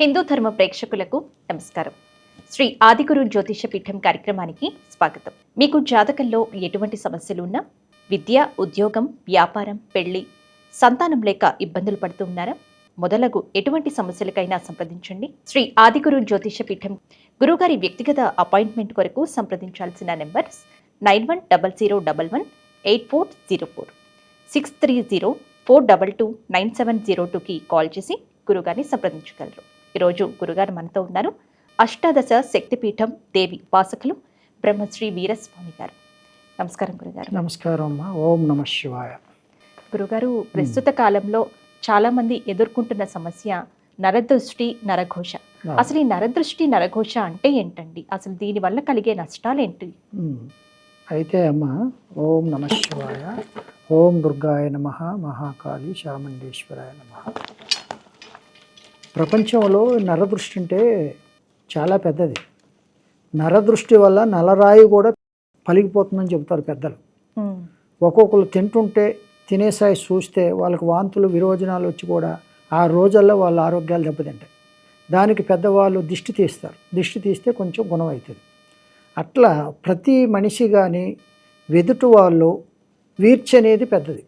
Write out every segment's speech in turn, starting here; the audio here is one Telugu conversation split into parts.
హిందూ ధర్మ ప్రేక్షకులకు నమస్కారం. శ్రీ ఆదిగురు జ్యోతిష పీఠం కార్యక్రమానికి స్వాగతం. మీకు జాతకంలో ఎటువంటి సమస్యలు ఉన్నా విద్య ఉద్యోగం వ్యాపారం పెళ్ళి సంతానం లేక ఇబ్బందులు పడుతూ ఉన్నారా? మొదలగు ఎటువంటి సమస్యలకైనా సంప్రదించండి. శ్రీ ఆదిగురు జ్యోతిష పీఠం గురుగారి వ్యక్తిగత అపాయింట్మెంట్ కొరకు సంప్రదించాల్సిన numbers nine one double zero double one eight four zero four. Six three zero four double two nine seven zero టూకి కాల్ చేసి గురుగారిని సంప్రదించగలరు. ఈరోజు గురుగారు మనతో ఉన్నారు. అష్టాదశ శక్తిపీఠం దేవి ఉపాసకులు బ్రహ్మశ్రీ వీరస్వామి గారు. నమస్కారం గురుగారు. నమస్కారం అమ్మా. ఓం నమ శివాయ. గురుగారు ప్రస్తుత కాలంలో చాలా మంది ఎదుర్కొంటున్న సమస్య నరదృష్టి నరఘోష. అసలు ఈ నరదృష్టి నరఘోష అంటే ఏంటండి? అసలు దీని వల్ల కలిగే నష్టాలు ఏంటి. అయితే అమ్మ ఓం నమ శివాయ. ఓం దుర్గాయ నమ. మహాకాళి చాముండేశ్వరాయ నమ. ప్రపంచంలో నరదృష్టి అంటే చాలా పెద్దది. నరదృష్టి వల్ల నలరాయి కూడా పలిగిపోతుందని చెబుతారు పెద్దలు. ఒక్కొక్కరు తింటుంటే తినేసాయి చూస్తే వాళ్ళకి వాంతులు విరోచనాలు వచ్చి కూడా ఆ రోజుల్లో వాళ్ళ ఆరోగ్యాలు దెబ్బతింటాయి. దానికి పెద్దవాళ్ళు దిష్టి తీస్తారు. దిష్టి తీస్తే కొంచెం గుణం అవుతుంది అట్లా ప్రతి మనిషి కానీ వెదుటి వాళ్ళు వీర్చి అనేది పెద్దది.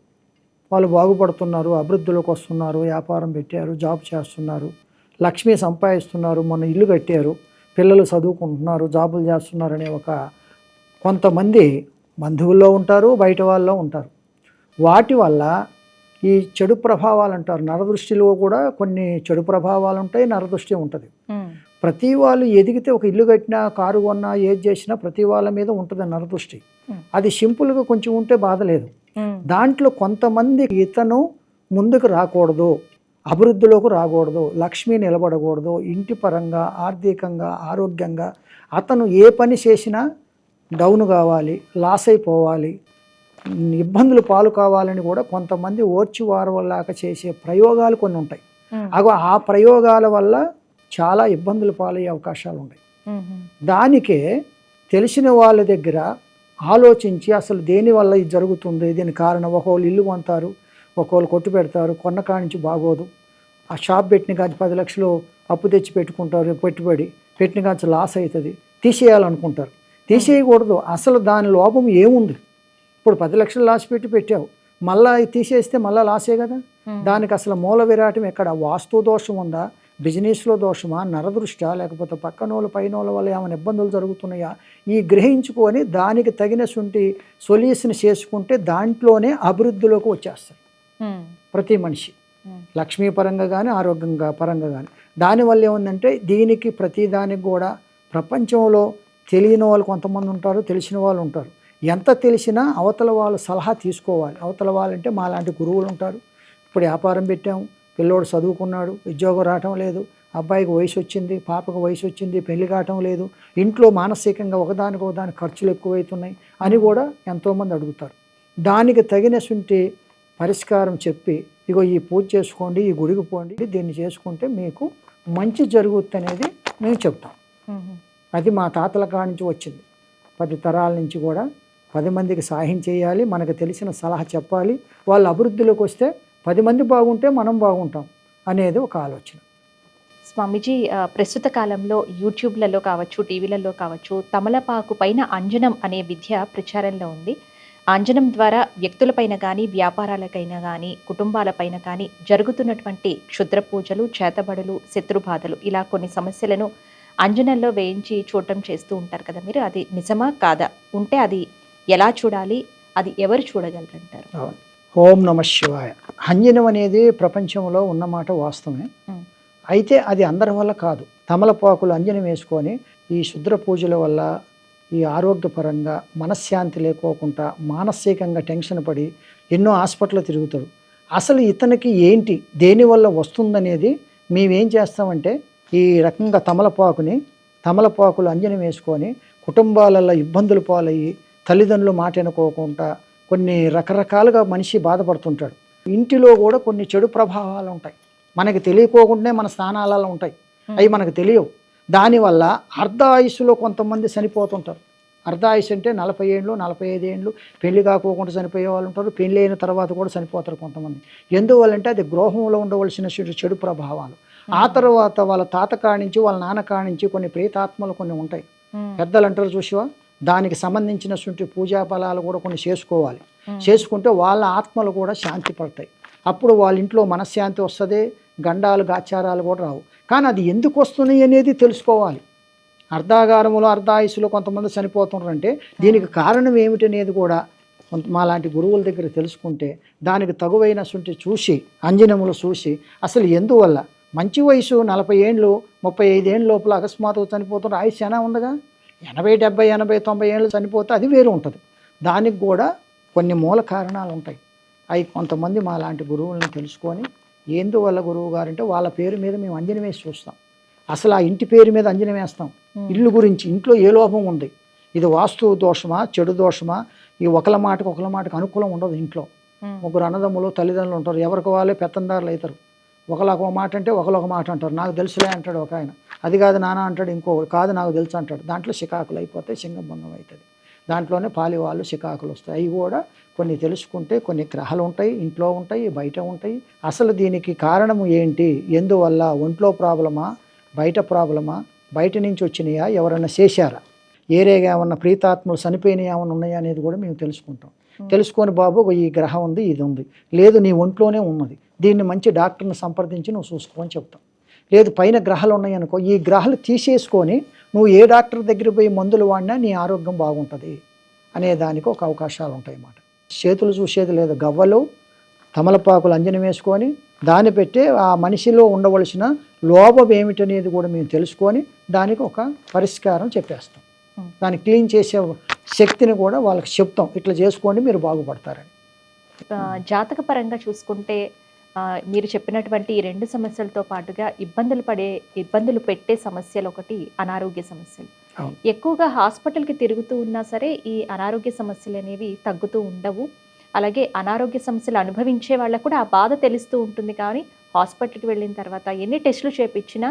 వాళ్ళు బాగుపడుతున్నారు అభివృద్ధిలోకి వస్తున్నారు వ్యాపారం పెట్టారు జాబ్ చేస్తున్నారు లక్ష్మి సంపాదిస్తున్నారు మొన్న ఇల్లు కట్టారు పిల్లలు చదువుకుంటున్నారు జాబులు చేస్తున్నారు అనే ఒక కొంతమంది బంధువుల్లో ఉంటారు బయట వాళ్ళలో ఉంటారు. వాటి వల్ల ఈ చెడు ప్రభావాలు అంటారు. నరదృష్టిలో కూడా కొన్ని చెడు ప్రభావాలు ఉంటాయి నరదృష్టి ఉంటుంది. ప్రతి వాళ్ళు ఎదిగితే ఒక ఇల్లు కట్టినా కారు కొన్నా ఏది చేసినా ప్రతి వాళ్ళ మీద ఉంటుంది నరదృష్టి. అది సింపుల్గా కొంచెం ఉంటే బాధ లేదు. దాంట్లో కొంతమంది ఇతను ముందుకు రాకూడదు అభివృద్ధిలోకి రాకూడదు లక్ష్మి నిలబడకూడదు ఇంటి పరంగా ఆర్థికంగా ఆరోగ్యంగా. అతను ఏ పని చేసినా డౌన్ కావాలి లాస్ అయిపోవాలి ఇబ్బందులు పాలు కావాలని కూడా కొంతమంది ఓర్చి వారవలాగా చేసే ప్రయోగాలు కొన్ని ఉంటాయి. అగో ఆ ప్రయోగాల వల్ల చాలా ఇబ్బందులు పాలయ్యే అవకాశాలు ఉన్నాయి దానికే తెలిసిన వాళ్ళ దగ్గర ఆలోచించి అసలు దేని వల్ల ఇది జరుగుతుంది? దీని కారణం ఒకళ్ళు ఇల్లు కొంటారు ఒకళ్ళు కొట్టు పెడతారు కొన్న నుంచి బాగోదు. ఆ షాప్ పెట్టిన కాంచి పది లక్షలు అప్పు తెచ్చి పెట్టుకుంటారు పెట్టుబడి పెట్టిన కాంచి లాస్ అవుతుంది తీసేయాలనుకుంటారు. తీసేయకూడదు. అసలు దాని లోపం ఏముంది? ఇప్పుడు పది లక్షలు లాస్ పెట్టి పెట్టావు. మళ్ళా తీసేస్తే మళ్ళీ లాసే కదా. దానికి అసలు మూల విరాటం ఎక్కడ? వాస్తు దోషం ఉందా? బిజినెస్లో దోషమా? నరదృష్టా? లేకపోతే పక్కనోళ్ళ పైనోళ్ళ వల్ల ఏమైనా ఇబ్బందులు జరుగుతున్నాయా? ఈ గ్రహించుకొని దానికి తగిన శుంటి సొల్యూషన్ చేసుకుంటే దాంట్లోనే అభివృద్ధిలోకి వచ్చేస్తారు ప్రతి మనిషి. లక్ష్మీ పరంగా కానీ ఆరోగ్యంగా పరంగా కానీ దానివల్ల ఏముందంటే దీనికి ప్రతి దానికి కూడా ప్రపంచంలో తెలియని వాళ్ళు కొంతమంది ఉంటారు తెలిసిన వాళ్ళు ఉంటారు. ఎంత తెలిసినా అవతల వాళ్ళు సలహా తీసుకోవాలి. అవతల వాళ్ళంటే మాలాంటి గురువులు ఉంటారు. ఇప్పుడు వ్యాపారం పెట్టాము. పిల్లోడు చదువుకున్నాడు ఉద్యోగం రావటం లేదు అబ్బాయికి వయసు వచ్చింది పాపకు వయసు వచ్చింది పెళ్ళి కావటం లేదు ఇంట్లో మానసికంగా ఒకదానికి ఒకదాని ఖర్చులు ఎక్కువవుతున్నాయి అని కూడా ఎంతోమంది అడుగుతారు. దానికి తగినటువంటి పరిష్కారం చెప్పి ఇగో ఈ పూజ చేసుకోండి ఈ గుడికి పోండి దీన్ని చేసుకుంటే మీకు మంచి జరుగుతుంది అనేది మేము. చెప్తాం. అది మా తాతల కాడి నుంచి వచ్చింది. పది తరాల నుంచి కూడా పది మందికి సహాయం చేయాలి మనకు తెలిసిన సలహా చెప్పాలి వాళ్ళు అభివృద్ధిలోకి వస్తే పది మంది బాగుంటే మనం బాగుంటాం అనేది ఒక ఆలోచన. స్వామీజీ ప్రస్తుత కాలంలో యూట్యూబ్లలో కావచ్చు టీవీలలో కావచ్చు తమలపాకు పైన అంజనం అనే విద్య ప్రచారంలో ఉంది. అంజనం ద్వారా వ్యక్తులపైన కానీ వ్యాపారాలకైనా కానీ కుటుంబాలపైన కానీ జరుగుతున్నటువంటి క్షుద్ర పూజలు చేతబడులు శత్రుబాధలు ఇలా కొన్ని సమస్యలను అంజనంలో వేయించి చూడటం చేస్తూ ఉంటారు కదా మీరు. అది నిజమా కాదా? ఉంటే అది ఎలా చూడాలి? అది ఎవరు చూడగలరంటారు? అవును. ఓం నమ శివాయ. అంజనం అనేది ప్రపంచంలో ఉన్నమాట వాస్తవమే. అయితే అది అందరి వల్ల కాదు. తమలపాకులు అంజనం వేసుకొని ఈ శుద్ర పూజల వల్ల ఈ ఆరోగ్యపరంగా మనశ్శాంతి లేకోకుండా మానసికంగా టెన్షన్ పడి ఎన్నో హాస్పిటల్ తిరుగుతాడు. అసలు ఇతనికి ఏంటి? దేనివల్ల వస్తుందనేది మేమేం చేస్తామంటే ఈ రకంగా తమలపాకుని తమలపాకులు అంజనం వేసుకొని కుటుంబాలలో ఇబ్బందులు పాలయ్యి తల్లిదండ్రులు మాట వినుకోకుండా కొన్ని రకరకాలుగా మనిషి బాధపడుతుంటాడు. ఇంటిలో కూడా కొన్ని చెడు ప్రభావాలు ఉంటాయి. మనకి తెలియకోకుండానే మన స్థానాలలో ఉంటాయి. అవి మనకు తెలియవు. దానివల్ల అర్ధ ఆయుస్సులో కొంతమంది చనిపోతుంటారు. అర్ధ ఆయుష్ అంటే నలభై ఏళ్ళు నలభై ఐదు ఏళ్ళు పెళ్ళి కాకోకుండా చనిపోయే వాళ్ళు ఉంటారు. పెళ్ళి అయిన తర్వాత కూడా చనిపోతారు కొంతమంది. ఎందువల్లంటే అది గృహంలో ఉండవలసిన చెడు ప్రభావాలు. ఆ తర్వాత వాళ్ళ తాత కానించి వాళ్ళ నాన్న కానించి కొన్ని ప్రేతాత్మలు కొన్ని ఉంటాయి. పెద్దలు అంటారు చూసివా? దానికి సంబంధించినటువంటి పూజా ఫలాలు కూడా కొన్ని చేసుకోవాలి. చేసుకుంటే వాళ్ళ ఆత్మలు కూడా శాంతి పడతాయి. అప్పుడు వాళ్ళ ఇంట్లో మనశ్శాంతి వస్తుంది గండాలు గాచారాలు కూడా రావు. కానీ అది ఎందుకు వస్తున్నాయి అనేది తెలుసుకోవాలి. అర్ధాగారములో అర్ధాయుసులో కొంతమంది చనిపోతున్నారంటే దీనికి కారణం ఏమిటనేది కూడా కొంత మాలాంటి గురువుల దగ్గర తెలుసుకుంటే దానికి తగువైనటువంటి చూసి అంజనములు చూసి అసలు ఎందువల్ల? మంచి వయసు నలభై ఏండ్లు ముప్పై ఐదు ఏళ్ళ లోపల అకస్మాత్తుగా చనిపోతున్న ఆయుష్ చాలా ఉందిగా? ఎనభై డెబ్బై ఎనభై తొంభై ఏళ్ళు చనిపోతే అది వేరు ఉంటుంది. దానికి కూడా కొన్ని మూల కారణాలు ఉంటాయి. అవి కొంతమంది మా లాంటి గురువులను తెలుసుకొని ఎందువల్ల గురువు గారు అంటే వాళ్ళ పేరు మీద మేము అంజనం వేసి చూస్తాం. అసలు ఆ ఇంటి పేరు మీద అంజనం వేస్తాం. ఇల్లు గురించి ఇంట్లో ఏ లోపం ఉంది? ఇది వాస్తు దోషమా చెడు దోషమా? ఈ ఒకల మాటకు ఒకల మాటకు అనుకూలం ఉండదు ఇంట్లో. ముగ్గురు అన్నదమ్ములు తల్లిదండ్రులు ఉంటారు. ఎవరికి వాళ్ళే పెత్తందారులు అవుతారు. ఒకళ్ళొక మాట అంటే ఒకళ్ళొక మాట అంటారు. నాకు తెలుసులే అంటాడు ఒక ఆయన. అది కాదు నాన్న అంటాడు ఇంకొకడు కాదు నాకు తెలుసు అంటాడు. దాంట్లో శికాకులు అయిపోతాయి సింగభంగం అవుతుంది. దాంట్లోనే పాలివాళ్ళు శికాకులు వస్తాయి. అవి కూడా కొన్ని తెలుసుకుంటే కొన్ని గ్రహాలు ఉంటాయి ఇంట్లో ఉంటాయి బయట ఉంటాయి. అసలు దీనికి కారణం ఏంటి? ఎందువల్ల? ఒంట్లో ప్రాబ్లమా? బయట ప్రాబ్లమా? బయట నుంచి వచ్చినాయా? ఎవరైనా చేశారా? ఏరేగా ఏమన్నా ప్రీతాత్మలు చనిపోయినాయి? ఏమన్నా ఉన్నాయా అనేది కూడా మేము తెలుసుకుంటాం. తెలుసుకొని బాబు ఈ గ్రహం ఉంది ఇది ఉంది. లేదు నీ ఒంట్లోనే ఉన్నది. దీన్ని మంచి డాక్టర్ని సంప్రదించి నువ్వు చూసుకోని చెప్తాం. లేదు పైన గ్రహాలు ఉన్నాయనుకో ఈ గ్రహాలు తీసేసుకొని నువ్వు ఏ డాక్టర్ దగ్గర పోయి మందులు వాడినా నీ ఆరోగ్యం బాగుంటుంది అనే దానికి ఒక అవకాశాలు ఉంటాయి అన్నమాట చేతులు చూసేది లేదు గవ్వలు తమలపాకులు అంజనం వేసుకొని దాన్ని పెట్టి ఆ మనిషిలో ఉండవలసిన లోపం ఏమిటనేది కూడా మేము తెలుసుకొని దానికి ఒక పరిష్కారం చెప్పేస్తాం. దాన్ని క్లీన్ చేసే శక్తిని కూడా వాళ్ళకి చెప్తాం ఇట్లా చేసుకోండి మీరు బాగుపడతారని. జాతక పరంగా చూసుకుంటే మీరు చెప్పినటువంటి ఈ రెండు సమస్యలతో పాటుగా ఇబ్బందులు పడే ఇబ్బందులు పెట్టే సమస్యలు ఒకటి అనారోగ్య సమస్యలు. ఎక్కువగా హాస్పిటల్కి తిరుగుతూ ఉన్నా సరే ఈ అనారోగ్య సమస్యలు అనేవి తగ్గుతూ ఉండవు. అలాగే అనారోగ్య సమస్యలు అనుభవించే వాళ్ళకు కూడా ఆ బాధ తెలుస్తూ ఉంటుంది. కానీ హాస్పిటల్కి వెళ్ళిన తర్వాత ఎన్ని టెస్టులు చేపించినా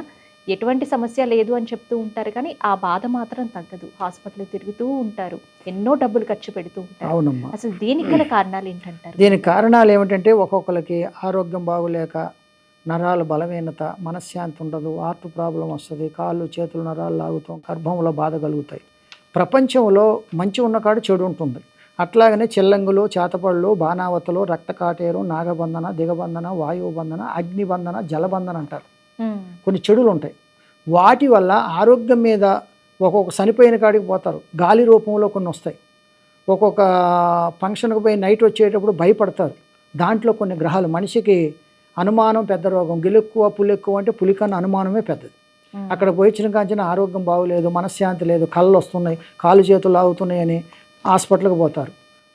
ఎటువంటి సమస్య లేదు అని చెప్తూ ఉంటారు కానీ ఆ బాధ మాత్రం తగ్గదు. హాస్పిటల్ తిరుగుతూ ఉంటారు. ఎన్నో డబ్బులు ఖర్చు పెడుతూ ఉంటారు. అవునమ్మా. అసలు దీనికి గల కారణాలు ఏంటంటారు దీనికి కారణాలు ఏమిటంటే ఒక్కొక్కరికి ఆరోగ్యం బాగులేక నరాలు బలహీనత మనశ్శాంతి ఉండదు హార్ట్ ప్రాబ్లం వస్తుంది కాళ్ళు చేతులు నరాలు లాగుతాం గర్భంలో బాధ కలుగుతాయి. ప్రపంచంలో మంచి ఉన్న కాడు చెడు ఉంటుంది. అట్లాగనే చెల్లంగులు చేతపళ్ళు బాణావతలు రక్తకాటేరు నాగబంధన దిగబంధన వాయుబంధన అగ్నిబంధన జలబంధన అంటారు. కొన్ని చెడులు ఉంటాయి వాటి వల్ల ఆరోగ్యం మీద ఒక్కొక్క చనిపోయిన కాడికి పోతారు. గాలి రూపంలో కొన్ని వస్తాయి. ఒక్కొక్క ఫంక్షన్కి పోయి నైట్ వచ్చేటప్పుడు భయపడతారు. దాంట్లో కొన్ని గ్రహాలు మనిషికి అనుమానం పెద్ద రోగం. గిలెక్కువ పులెక్కువ అంటే పులికన్నా అనుమానమే పెద్దది. అక్కడ పోయించిన కాంచిన ఆరోగ్యం బాగోలేదు మనశ్శాంతి లేదు కళ్ళు వస్తున్నాయి కాలు చేతులు లాగుతున్నాయి అని హాస్పిటల్కి పోతారు.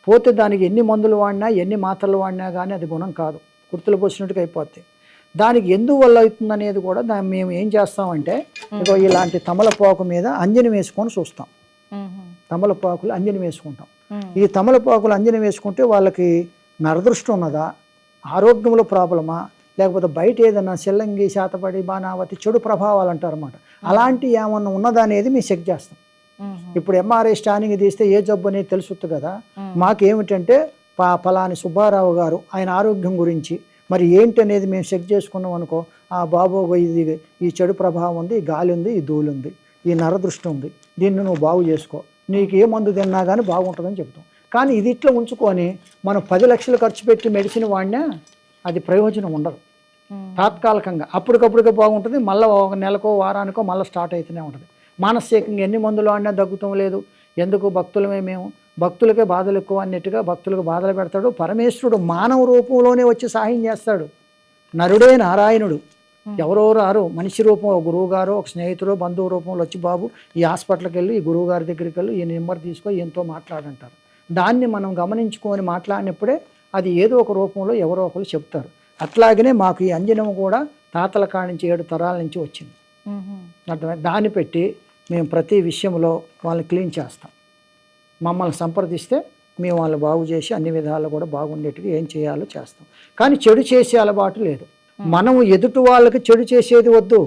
పోతే దానికి ఎన్ని మందులు వాడినా ఎన్ని మాత్రలు వాడినా కానీ అది గుణం కాదు. కుర్తులు పోసినట్టుగా అయిపోతాయి దానికి ఎందువల్ల అవుతుంది అనేది కూడా దాన్ని మేము ఏం చేస్తామంటే ఇగో ఇలాంటి తమలపాకు మీద అంజనం వేసుకొని చూస్తాం. తమలపాకులు అంజనం వేసుకుంటాం. ఈ తమలపాకులు అంజనం వేసుకుంటే వాళ్ళకి నరదృష్టి ఉన్నదా? ఆరోగ్యంలో ప్రాబ్లమా? లేకపోతే బయట ఏదైనా సెల్లంగి శాతపడి బాణావతి చెడు ప్రభావాలు అంటారన్నమాట. అలాంటి ఏమన్నా ఉన్నదా అనేది మేము చెక్ చేస్తాం. ఇప్పుడు ఎంఆర్ఐ స్కానింగ్ తీస్తే ఏ జబ్బు అనేది తెలుసుద్ది కదా? మాకేమిటంటే పా పలాని సుబ్బారావు గారు ఆయన ఆరోగ్యం గురించి మరి ఏంటి అనేది మేము చెక్ చేసుకున్నాం అనుకో ఆ బాబు ఇది ఈ చెడు ప్రభావం ఉంది ఈ గాలి ఉంది ఈ ధూళి ఉంది ఈ నరదృష్టి ఉంది దీన్ని నువ్వు బాగు చేసుకో. నీకు ఏ మందు తిన్నా కానీ బాగుంటుందని చెప్తాం కానీ ఇది ఇట్లా ఉంచుకొని మనం పది లక్షలు ఖర్చు పెట్టి మెడిసిన్ వాడినా అది ప్రయోజనం ఉండదు. తాత్కాలికంగా అప్పటికప్పుడుగా బాగుంటుంది మళ్ళీ ఒక నెలకో వారానికో మళ్ళీ స్టార్ట్ అవుతూనే ఉంటుంది. మానసికంగా ఎన్ని మందులు ఆడినా దగ్గుతం లేదు. ఎందుకు భక్తులమే మేము? భక్తులకే బాధలు ఎక్కువ అన్నట్టుగా భక్తులకు బాధలు పెడతాడు. పరమేశ్వరుడు మానవ రూపంలోనే వచ్చి సహాయం చేస్తాడు. నరుడే నారాయణుడు. ఎవరో రారు. మనిషి రూపం ఒక గురువు గారు ఒక స్నేహితుడు బంధువు రూపంలో వచ్చి బాబు ఈ హాస్పిటల్కి వెళ్ళి ఈ గురువు గారి దగ్గరికి వెళ్ళి ఈ నెంబర్ తీసుకో ఎంతో మాట్లాడంటారు. దాన్ని మనం గమనించుకొని మాట్లాడినప్పుడే అది ఏదో ఒక రూపంలో ఎవరో ఒకరు చెప్తారు. అట్లాగనే మాకు ఈ అంజనం కూడా తాతల కాడి నుంచి ఏడు తరాల నుంచి వచ్చింది. ఉమ్, ఉమ్, అర్థమై దాన్ని పెట్టి మేము ప్రతి విషయంలో వాళ్ళని క్లీన్ చేస్తాం. మమ్మల్ని సంప్రదిస్తే మేము వాళ్ళు బాగు చేసి అన్ని విధాలు కూడా బాగుండేట్టుగా ఏం చేయాలో చేస్తాం. కానీ చెడు చేసే అలవాటు లేదు. మనం ఎదుటి వాళ్ళకి చెడు చేసేది వద్దు.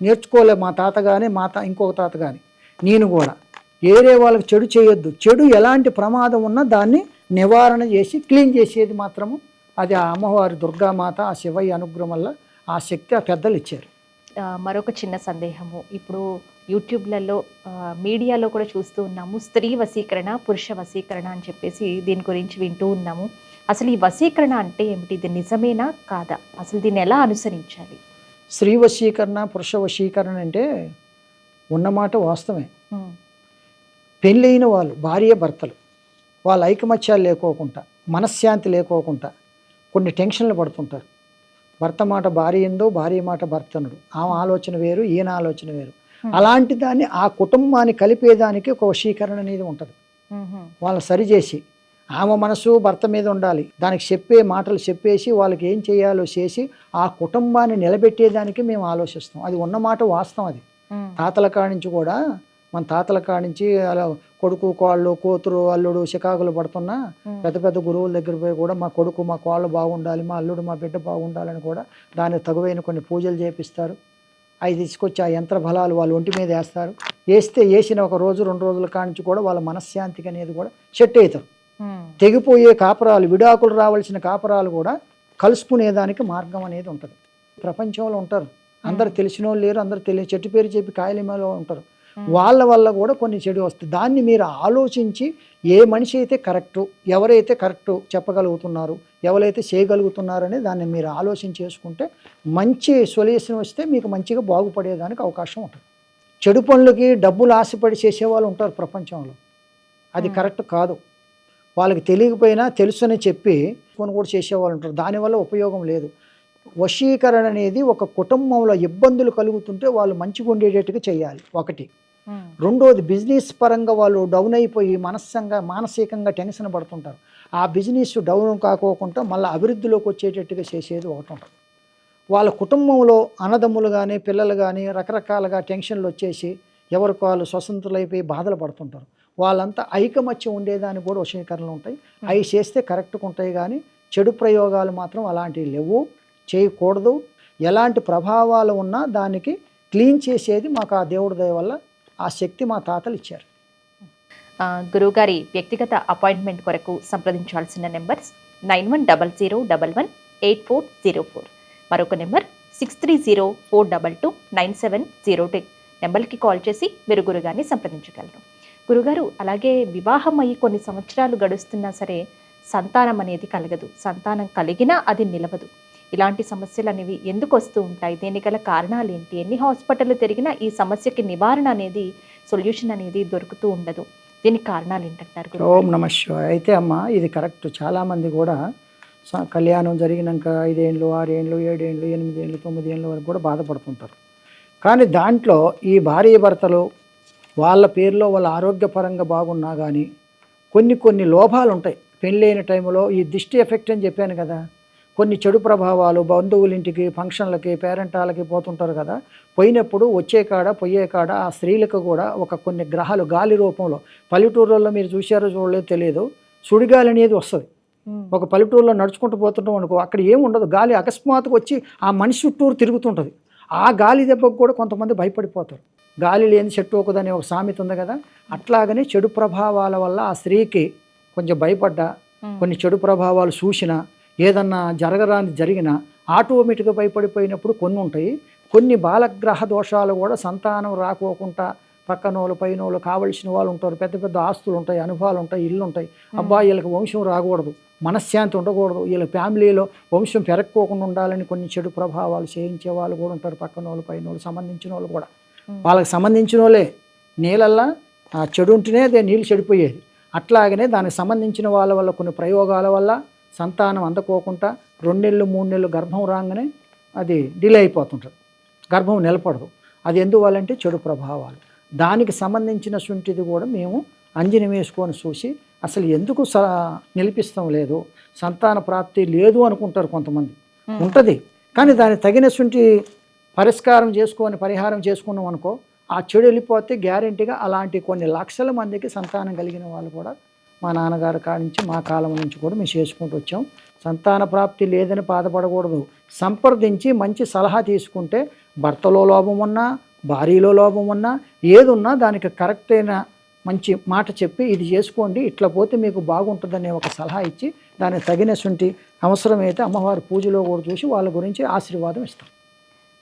నేర్చుకోలే మా తాత కానీ మా తా ఇంకొక తాత కానీ నేను కూడా. ఏరే వాళ్ళకి చెడు చేయొద్దు. చెడు ఎలాంటి ప్రమాదం ఉన్నా దాన్ని నివారణ చేసి క్లీన్ చేసేది మాత్రము. అది ఆ అమ్మవారి దుర్గామాత ఆ శివయ్య అనుగ్రహం వల్ల ఆ శక్తి ఆ పెద్దలు ఇచ్చారు. మరొక చిన్న సందేహము. ఇప్పుడు యూట్యూబ్లలో మీడియాలో కూడా చూస్తూ ఉన్నాము. స్త్రీ వశీకరణ పురుష వశీకరణ అని చెప్పేసి దీని గురించి వింటూ ఉన్నాము. అసలు ఈ వశీకరణ అంటే ఏమిటి? ఇది నిజమేనా కాదా? అసలు దీన్ని ఎలా అనుసరించాలి? స్త్రీ వశీకరణ పురుష వశీకరణ అంటే ఉన్నమాట వాస్తవమే. పెళ్ళైన వాళ్ళు భార్య భర్తలు వాళ్ళ ఐకమత్యాలు లేకోకుండా మనశ్శాంతి లేకోకుండా కొన్ని టెన్షన్లు పడుతుంటారు. భర్త మాట భార్య ఎందో భార్య మాట భర్తనుడు. ఆమె ఆలోచన వేరు ఈయన ఆలోచన వేరు. అలాంటి దాన్ని ఆ కుటుంబాన్ని కలిపేదానికి ఒక వశీకరణ అనేది ఉంటుంది. ఉమ్, వాళ్ళని సరిచేసి ఆమె మనసు భర్త మీద ఉండాలి దానికి చెప్పే మాటలు చెప్పేసి వాళ్ళకి ఏం చేయాలో చేసి ఆ కుటుంబాన్ని నిలబెట్టేదానికి మేము ఆలోచిస్తాం. అది ఉన్నమాట వాస్తవం అది. ఉమ్, తాతల కాడి నుంచి కూడా మన తాతల కాడి నుంచి అలా కొడుకు కోళ్ళు కూతురు అల్లుడు చికాకులు పడుతున్నా పెద్ద పెద్ద గురువుల దగ్గర పోయి కూడా మా కొడుకు మా కోళ్ళు బాగుండాలి మా అల్లుడు మా బిడ్డ బాగుండాలని కూడా దానికి తగువైన కొన్ని పూజలు చేపిస్తారు. అవి తీసుకొచ్చి ఆ యంత్ర బలాలు వాళ్ళ ఒంటి మీద వేస్తారు. వేస్తే వేసిన ఒక రోజు రెండు రోజుల కాడి నుంచి కూడా వాళ్ళ మనశ్శాంతికి అనేది కూడా సెట్ అవుతారు. తెగిపోయే కాపురాలు విడాకులు రావాల్సిన కాపురాలు కూడా కలుసుకునేదానికి మార్గం అనేది ఉంటుంది. ప్రపంచంలో ఉంటారు. అందరు తెలిసిన వాళ్ళు లేరు అందరు తెలియ చెట్టు పేరు చెప్పి కాయలిమలో ఉంటారు. వాళ్ళ వల్ల కూడా కొన్ని చెడు వస్తాయి. దాన్ని మీరు ఆలోచించి ఏ మనిషి అయితే కరెక్టు ఎవరైతే కరెక్టు చెప్పగలుగుతున్నారు ఎవరైతే చేయగలుగుతున్నారని దాన్ని మీరు ఆలోచన చేసుకుంటే మంచి సొల్యూషన్ వస్తే మీకు మంచిగా బాగుపడేదానికి అవకాశం ఉంటుంది. చెడు పనులకి డబ్బులు ఆశపడి చేసేవాళ్ళు ఉంటారు ప్రపంచంలో. అది. కరెక్ట్ కాదు. వాళ్ళకి తెలియకపోయినా తెలుసని చెప్పి కొన్ని కూడా చేసేవాళ్ళు ఉంటారు. దానివల్ల ఉపయోగం లేదు. వశీకరణ అనేది ఒక కుటుంబంలో ఇబ్బందులు కలుగుతుంటే వాళ్ళు మంచిగా ఉండేటట్టుగా చేయాలి. ఒకటి. రెండోది బిజినెస్ పరంగా వాళ్ళు డౌన్ అయిపోయి మనస్సంగా మానసికంగా టెన్షన్ పడుతుంటారు. ఆ బిజినెస్ డౌన్ కాకోకుండా మళ్ళీ అభివృద్ధిలోకి వచ్చేటట్టుగా చేసేది ఒకటి ఉంటుంది. వాళ్ళ కుటుంబంలో అన్నదమ్ములు కానీ పిల్లలు కానీ రకరకాలుగా టెన్షన్లు వచ్చేసి ఎవరికి వాళ్ళు స్వతంత్రులైపోయి బాధలు పడుతుంటారు. వాళ్ళంతా ఐకమత్యం ఉండేదానికి కూడా వశీకరణలు ఉంటాయి. అవి చేస్తే కరెక్ట్గా ఉంటాయి కానీ చెడు ప్రయోగాలు మాత్రం అలాంటివి లేవు. చేయకూడదు. ఎలాంటి ప్రభావాలు ఉన్నా దానికి క్లీన్ చేసేది మాకు ఆ దేవుడి దయ వల్ల ఆ శక్తి మా తాతలు ఇచ్చారు. గురువుగారి వ్యక్తిగత అపాయింట్మెంట్ కొరకు సంప్రదించాల్సిన numbers nine one double zero double one eight four zero four. మరొక number six three zero four double two nine seven zero two నెంబర్కి కాల్ చేసి మీరు గురుగారిని సంప్రదించగలరు. గురుగారు అలాగే వివాహం అయ్యి కొన్ని సంవత్సరాలు గడుస్తున్నా సరే సంతానం అనేది కలగదు. సంతానం కలిగినా అది నిలవదు. ఇలాంటి సమస్యలు అనేవి ఎందుకు వస్తూ ఉంటాయి? దీనికి గల కారణాలు ఏంటి? ఎన్ని హాస్పిటల్ తిరిగినా ఈ సమస్యకి నివారణ అనేది సొల్యూషన్ అనేది దొరుకుతూ ఉండదు. దీనికి కారణాలు ఏంటంటారు ఓం గురుగారు? నమ శివాయ. అయితే అమ్మ ఇది కరెక్ట్ చాలామంది కూడా కళ్యాణం జరిగినాక ఐదేండ్లు ఆరేండ్లు ఏడేండ్లు ఎనిమిదేండ్లు తొమ్మిదేండ్ల వరకు కూడా బాధపడుతుంటారు. కానీ దాంట్లో ఈ భార్య భర్తలు వాళ్ళ పేరులో వాళ్ళ ఆరోగ్యపరంగా బాగున్నా కానీ కొన్ని కొన్ని లోపాలు ఉంటాయి పెళ్ళైన టైంలో ఈ దిష్టి ఎఫెక్ట్ అని చెప్పాను కదా కొన్ని చెడు ప్రభావాలు బంధువుల ఇంటికి ఫంక్షన్లకి పేరెంటాలకి పోతుంటారు కదా. పోయినప్పుడు వచ్చే కాడ పోయే కాడ ఆ స్త్రీలకు కూడా ఒక కొన్ని గ్రహాలు గాలి రూపంలో. పల్లెటూరులో మీరు చూశారో చూడలేదో తెలియదు. సుడిగాలి అనేది వస్తుంది. ఒక పల్లెటూరులో నడుచుకుంటూ పోతుంటాం అనుకో అక్కడ ఏం ఉండదు. గాలి అకస్మాత్తుగా వచ్చి ఆ మనిషి చుట్టూరు తిరుగుతుంటుంది. ఆ గాలి దెబ్బకు కూడా కొంతమంది భయపడిపోతారు. గాలి లేని చెట్టు ఒకదని ఒక సామెత ఉంది కదా. అట్లాగనే చెడు ప్రభావాల వల్ల ఆ స్త్రీకి కొంచెం భయపడ్డా కొన్ని చెడు ప్రభావాలు చూసినా ఏదన్నా జరగరాని జరిగినా ఆటోమేటిక్గా భయపడిపోయినప్పుడు కొన్ని ఉంటాయి. కొన్ని బాలగ్రహ దోషాలు కూడా సంతానం రాకోకుండా పక్కనోళ్ళు పైనోళ్ళు కావలసిన వాళ్ళు ఉంటారు. పెద్ద పెద్ద ఆస్తులు ఉంటాయి అనుభవాలు ఉంటాయి ఇల్లు ఉంటాయి. అబ్బా వీళ్ళకి వంశం రాకూడదు. మనశ్శాంతి ఉండకూడదు. వీళ్ళ ఫ్యామిలీలో వంశం పెరక్కోకుండా ఉండాలని కొన్ని చెడు ప్రభావాలు చేయించే వాళ్ళు కూడా ఉంటారు. పక్కన వాళ్ళు పైన వాళ్ళు సంబంధించిన వాళ్ళు కూడా. వాళ్ళకి సంబంధించిన వాళ్ళే. నీళ్ళల్లో ఆ చెడు ఉంటేనే అదే నీళ్ళు చెడిపోయేది. అట్లాగనే దానికి సంబంధించిన వాళ్ళ వల్ల కొన్ని ప్రయోగాల వల్ల సంతానం అందకోకుండా రెండు నెలలు మూడు నెలలు గర్భం రాగానే అది డిలే అయిపోతుంటుంది. గర్భం నిలబడదు అది ఎందువల్లంటే చెడు ప్రభావాలు. దానికి సంబంధించిన శుంఠిది కూడా మేము అంజనం వేసుకొని చూసి అసలు ఎందుకు స నిలిపిస్తాం లేదు? సంతాన ప్రాప్తి లేదు అనుకుంటారు కొంతమంది. ఉంటుంది. కానీ దానికి తగిన శుంఠి పరిష్కారం చేసుకొని పరిహారం చేసుకున్నాం అనుకో ఆ చెడు వెళ్ళిపోతే గ్యారెంటీగా అలాంటి కొన్ని లక్షల మందికి సంతానం కలిగిన వాళ్ళు కూడా మా నాన్నగారి కాడించి నుంచి మా కాలం నుంచి కూడా మేము చేసుకుంటూ వచ్చాం. సంతాన ప్రాప్తి లేదని బాధపడకూడదు. సంప్రదించి మంచి సలహా తీసుకుంటే భర్తలో లోపం ఉన్నా భార్యలో లోపం ఉన్నా ఏదున్నా దానికి కరెక్ట్ అయిన మంచి మాట చెప్పి ఇది చేసుకోండి ఇట్లా పోతే మీకు బాగుంటుందనే ఒక సలహా ఇచ్చి దానికి తగినటువంటి అవసరమైతే అమ్మవారి పూజలో కూడా చూసి వాళ్ళ గురించి ఆశీర్వాదం ఇస్తాం.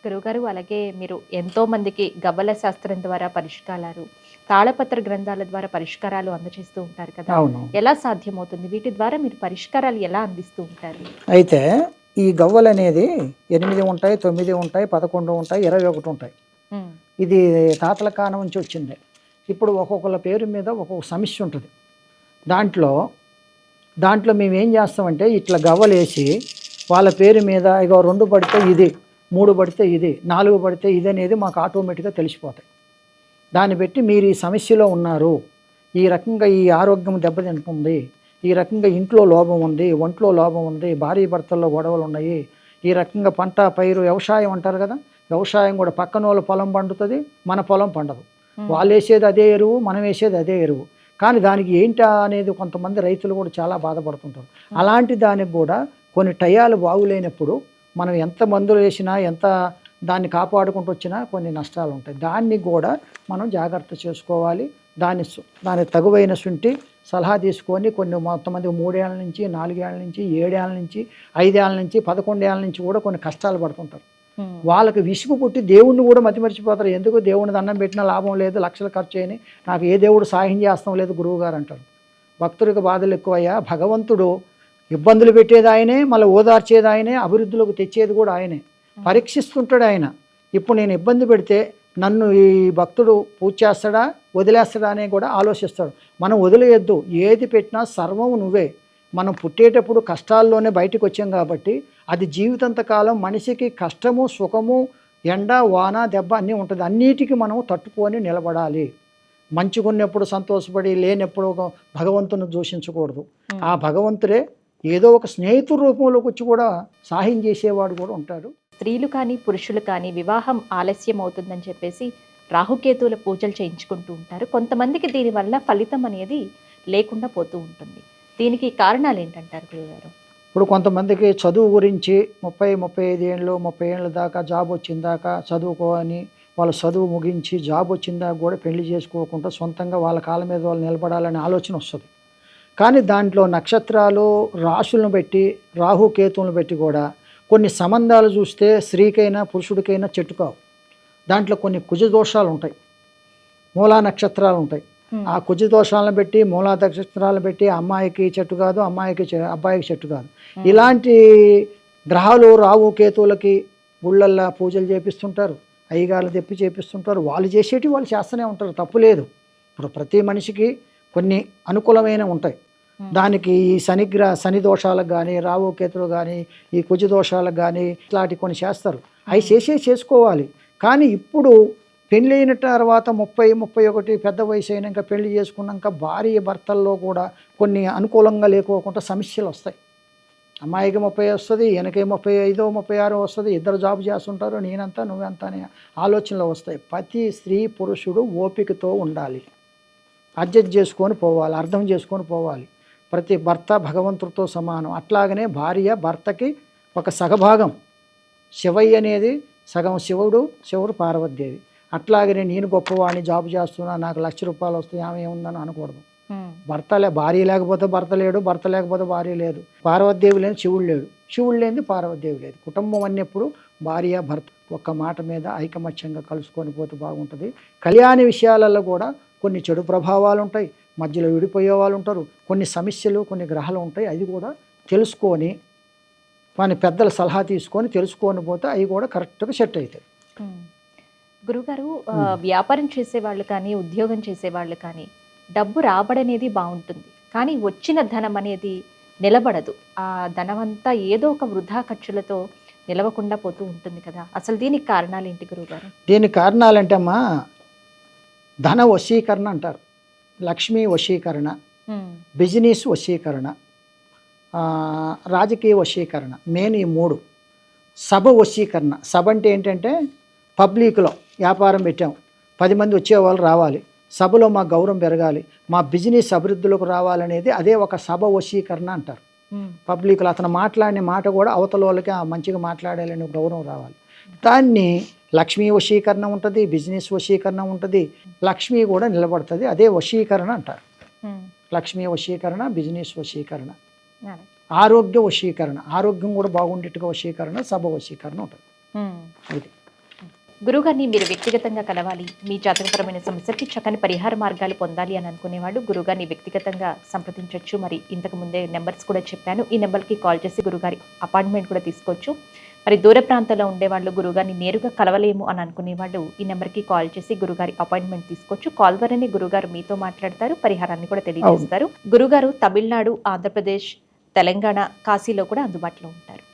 గురువుగారు అలాగే మీరు ఎంతో మందికి గవ్వల శాస్త్రం ద్వారా పరిష్కారాలు తాళపత్ర గ్రంథాల ద్వారా పరిష్కారాలు అందజేస్తూ ఉంటారు కదా. ఎలా సాధ్యమవుతుంది? వీటి ద్వారా మీరు పరిష్కారాలు ఎలా అందిస్తూ ఉంటారు? అయితే ఈ గవ్వలు అనేది ఎనిమిది ఉంటాయి తొమ్మిది ఉంటాయి పదకొండు ఉంటాయి ఇరవై ఒకటి ఉంటాయి. ఇది తాతల కాలం నుంచి వచ్చింది. ఇప్పుడు ఒక్కొక్కళ్ళ పేరు మీద ఒక్కొక్క సమస్య ఉంటుంది. దాంట్లో దాంట్లో మేము ఏం చేస్తామంటే ఇట్లా గవ్వలు వేసి వాళ్ళ పేరు మీద ఇక రెండు పడితే ఇది మూడు పడితే ఇది నాలుగు పడితే ఇది అనేది మాకు ఆటోమేటిక్గా తెలిసిపోతాయి. దాన్ని బట్టి మీరు ఈ సమస్యలో ఉన్నారు. ఈ రకంగా ఈ ఆరోగ్యం దెబ్బతింటుంది. ఈ రకంగా ఇంట్లో లోపం ఉంది ఒంట్లో లోపం ఉంది భార్య భర్తల్లో గొడవలు ఉన్నాయి. ఈ రకంగా పంట పైరు వ్యవసాయం అంటారు కదా? వ్యవసాయం కూడా పక్కన వాళ్ళ పొలం పండుతుంది మన పొలం పండదు. వాళ్ళు వేసేది అదే ఎరువు మనం వేసేది అదే ఎరువు. కానీ దానికి ఏంటా అనేది కొంతమంది రైతులు కూడా చాలా బాధపడుతుంటారు. అలాంటి దానికి కూడా కొన్ని టయాలు బాగులేనప్పుడు మనం ఎంత మందులు వేసినా ఎంత దాన్ని కాపాడుకుంటూ వచ్చినా కొన్ని నష్టాలు ఉంటాయి. దాన్ని కూడా మనం జాగ్రత్త చేసుకోవాలి. దాని దాని తగువైన శుంఠి సలహా తీసుకొని కొన్ని కొంతమంది మూడేళ్ళ నుంచి నాలుగేళ్ళ నుంచి ఏడేళ్ళ నుంచి ఐదేళ్ళ నుంచి పదకొండేళ్ళ నుంచి కూడా కొన్ని కష్టాలు పడుతుంటారు. వాళ్ళకి విసుగు పుట్టి దేవుణ్ణి కూడా మతిమర్చిపోతారు ఎందుకు దేవుని దండం పెట్టినా లాభం లేదు లక్షలు ఖర్చు అయినాయి. నాకు ఏ దేవుడు సాయం చేస్తాం లేదు గురువు గారు అంటారు. భక్తుడికి బాధలు ఎక్కువయ్యా. భగవంతుడు ఇబ్బందులు పెట్టేది ఆయనే మళ్ళీ ఓదార్చేది ఆయనే అభివృద్ధిలోకి తెచ్చేది కూడా ఆయనే. పరీక్షిస్తుంటాడు ఆయన. ఇప్పుడు నేను ఇబ్బంది పెడితే నన్ను ఈ భక్తుడు పూజ చేస్తాడా వదిలేస్తాడా అని కూడా ఆలోచిస్తాడు. మనం వదిలేయొద్దు. ఏది పెట్టినా సర్వం నువ్వే. మనం పుట్టేటప్పుడు కష్టాల్లోనే బయటకు వచ్చాం కాబట్టి అది జీవితంతకాలం మనిషికి కష్టము సుఖము ఎండ వాన దెబ్బ అన్నీ ఉంటుంది. అన్నిటికీ మనం తట్టుకొని నిలబడాలి. మంచిగున్నప్పుడు సంతోషపడి లేనప్పుడు ఒక భగవంతుని దూషించకూడదు. ఆ భగవంతుడే ఏదో ఒక స్నేహితు రూపంలోకి వచ్చి కూడా సహాయం చేసేవాడు కూడా ఉంటాడు. స్త్రీలు కానీ పురుషులు కానీ వివాహం ఆలస్యం అవుతుందని చెప్పేసి రాహుకేతువుల పూజలు చేయించుకుంటూ ఉంటారు. కొంతమందికి దీనివల్ల ఫలితం అనేది లేకుండా పోతూ ఉంటుంది. దీనికి కారణాలు ఏంటంటారు గురుగారు? ఇప్పుడు కొంతమందికి చదువు గురించి ముప్పై ముప్పై ఐదు ఏళ్ళు ముప్పై ఏళ్ళ దాకా జాబ్ వచ్చిన దాకా చదువుకోని వాళ్ళ చదువు ముగించి జాబ్ వచ్చిన దాకా కూడా పెళ్ళి చేసుకోకుండా సొంతంగా వాళ్ళ కాళ్ళ మీద వాళ్ళు నిలబడాలనే ఆలోచన వస్తుంది. కానీ దాంట్లో నక్షత్రాలు రాశులను బట్టి రాహు కేతువులను బట్టి కూడా కొన్ని సంబంధాలు చూస్తే స్త్రీకైనా పురుషుడికైనా చెట్టు కావు. దాంట్లో కొన్ని కుజ దోషాలు ఉంటాయి. మూలా నక్షత్రాలు ఉంటాయి. ఆ కుజ దోషాలను పెట్టి మూలా నక్షత్రాలను పెట్టి అమ్మాయికి చెట్టు కాదు అమ్మాయికి అబ్బాయికి చెట్టు కాదు. ఇలాంటి గ్రహాలు రావు కేతువులకి గుళ్ళల్లో పూజలు చేపిస్తుంటారు. అయ్యగారులు తెప్పి చేపిస్తుంటారు. వాళ్ళు చేసేటి వాళ్ళు చేస్తూనే ఉంటారు. తప్పు లేదు. ఇప్పుడు ప్రతి మనిషికి కొన్ని అనుకూలమైన ఉంటాయి. దానికి ఈ శనిగ్రహ శని దోషాలకు కానీ రావు కేతులు కానీ ఈ కుజ దోషాలకు కానీ ఇట్లాంటి కొన్ని చేస్తారు. అవి చేసే చేసుకోవాలి. కానీ ఇప్పుడు పెళ్ళి అయిన తర్వాత ముప్పై ముప్పై ఒకటి పెద్ద వయసు అయినాక పెళ్ళి చేసుకున్నాక భార్య భర్తల్లో కూడా కొన్ని అనుకూలంగా లేకోకుండా సమస్యలు వస్తాయి. అమ్మాయికి ముప్పై వస్తుంది ఈయనకి ముప్పై ఐదో ముప్పై ఆరో వస్తుంది ఇద్దరు జాబ్ చేస్తుంటారు నేనంతా నువ్వెంత అనే ఆలోచనలు వస్తాయి. ప్రతి స్త్రీ పురుషుడు ఓపికతో ఉండాలి. అడ్జస్ట్ చేసుకొని పోవాలి అర్థం చేసుకొని పోవాలి. ప్రతి భర్త భగవంతుడితో సమానం. అట్లాగనే భార్య భర్తకి ఒక సగభాగం. శివయ్య అనేది సగం శివుడు శివుడు పార్వతీదేవి. అట్లాగనే నేను గొప్పవాడిని జాబ్ చేస్తున్నా నాకు లక్ష రూపాయలు వస్తాయి ఆమె ఏముందని అనకూడదు. భర్త లే భార్య లేకపోతే భర్త లేడు భర్త లేకపోతే భార్య లేదు. పార్వతీదేవి లేని శివుడు లేడు. శివుడు లేనిది పార్వతీదేవి లేదు. కుటుంబం అన్నప్పుడు భార్య భర్త ఒక్క మాట మీద ఐకమత్యంగా కలుసుకొని పోతే బాగుంటుంది. కళ్యాణ విషయాలలో కూడా కొన్ని చెడు ప్రభావాలు ఉంటాయి మధ్యలో విడిపోయే వాళ్ళు ఉంటారు. కొన్ని సమస్యలు కొన్ని గ్రహాలు ఉంటాయి. అది కూడా తెలుసుకొని మన పెద్దల సలహా తీసుకొని తెలుసుకొని పోతే అవి కూడా కరెక్ట్గా సెట్ అవుతాయి. గురుగారు వ్యాపారం చేసేవాళ్ళు కానీ ఉద్యోగం చేసేవాళ్ళు కానీ డబ్బు రాబడనేది బాగుంటుంది కానీ వచ్చిన ధనం అనేది నిలబడదు. ఆ ధనమంతా ఏదో ఒక వృధా ఖర్చులతో నిలవకుండా పోతూ ఉంటుంది కదా. అసలు దీనికి కారణాలు ఏంటి గురుగారు? దీనికి కారణాలంటే అమ్మా ధన వశీకరణ అంటారు. లక్ష్మీ వశీకరణ బిజినెస్ వశీకరణ రాజకీయ వశీకరణ మెయిన్ ఈ మూడు. సభ వశీకరణ. సభ అంటే ఏంటంటే పబ్లిక్లో వ్యాపారం పెట్టాం. పది మంది వచ్చేవాళ్ళు రావాలి. సభలో మా గౌరవం పెరగాలి. మా బిజినెస్ అభివృద్ధిలోకి రావాలనేది అదే ఒక సభ వశీకరణ అంటారు. పబ్లిక్లో అతను మాట్లాడిన మాట కూడా అవతల వాళ్ళకి మంచిగా మాట్లాడాలని గౌరవం రావాలి. దాన్ని లక్ష్మీ వశీకరణ ఉంటుంది బిజినెస్ వశీకరణ ఉంటుంది లక్ష్మి కూడా నిలబడుతుంది అదే వశీకరణ అంటారు. లక్ష్మీ వశీకరణ బిజినెస్ వశీకరణ. ఆరోగ్య వశీకరణ ఆరోగ్యం కూడా బాగుండేట్టుగా వశీకరణ సభ వశీకరణ ఉంటుంది. ఇది. గురుగారిని మీరు వ్యక్తిగతంగా కలవాలి. మీ జాతకపరమైన సమస్యలకి చక్కని పరిహార మార్గాలు పొందాలి అని అనుకునేవాళ్ళు గురుగారిని వ్యక్తిగతంగా సంప్రదించవచ్చు మరి ఇంతకు ముందే నెంబర్స్ కూడా చెప్పాను. ఈ నెంబర్కి కాల్ చేసి గురుగారి అపాయింట్మెంట్ కూడా తీసుకోవచ్చు. మరి దూర ప్రాంతాల్లో ఉండేవాళ్ళు గురుగారిని నేరుగా కలవలేము అని అనుకునే వాళ్ళు ఈ నెంబర్కి కాల్ చేసి గురుగారి అపాయింట్మెంట్ తీసుకోవచ్చు. కాల్ ద్వారానే గురుగారు మీతో మాట్లాడతారు. పరిహారాన్ని కూడా తెలియజేస్తారు. గురుగారు తమిళనాడు ఆంధ్రప్రదేశ్ తెలంగాణ కాశీలో కూడా అందుబాటులో ఉంటారు.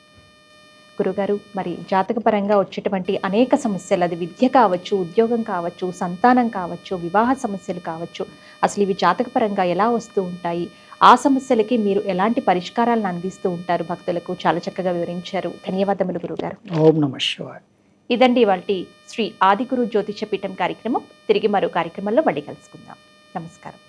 గురుగారు మరి జాతకపరంగా వచ్చేటువంటి అనేక సమస్యలు అది విద్య కావచ్చు ఉద్యోగం కావచ్చు సంతానం కావచ్చు వివాహ సమస్యలు కావచ్చు అసలు ఇవి జాతకపరంగా ఎలా వస్తూ ఉంటాయి? ఆ సమస్యలకి మీరు ఎలాంటి పరిష్కారాలను అందిస్తూ ఉంటారు? భక్తులకు చాలా చక్కగా వివరించారు. ధన్యవాదములు గురుగారు. ఓం నమ శివాయ. ఇదండి ఇవాళ శ్రీ ఆదిగురు జ్యోతిష పీఠం కార్యక్రమం. తిరిగి మరో కార్యక్రమంలో మళ్ళీ కలుసుకుందాం. నమస్కారం.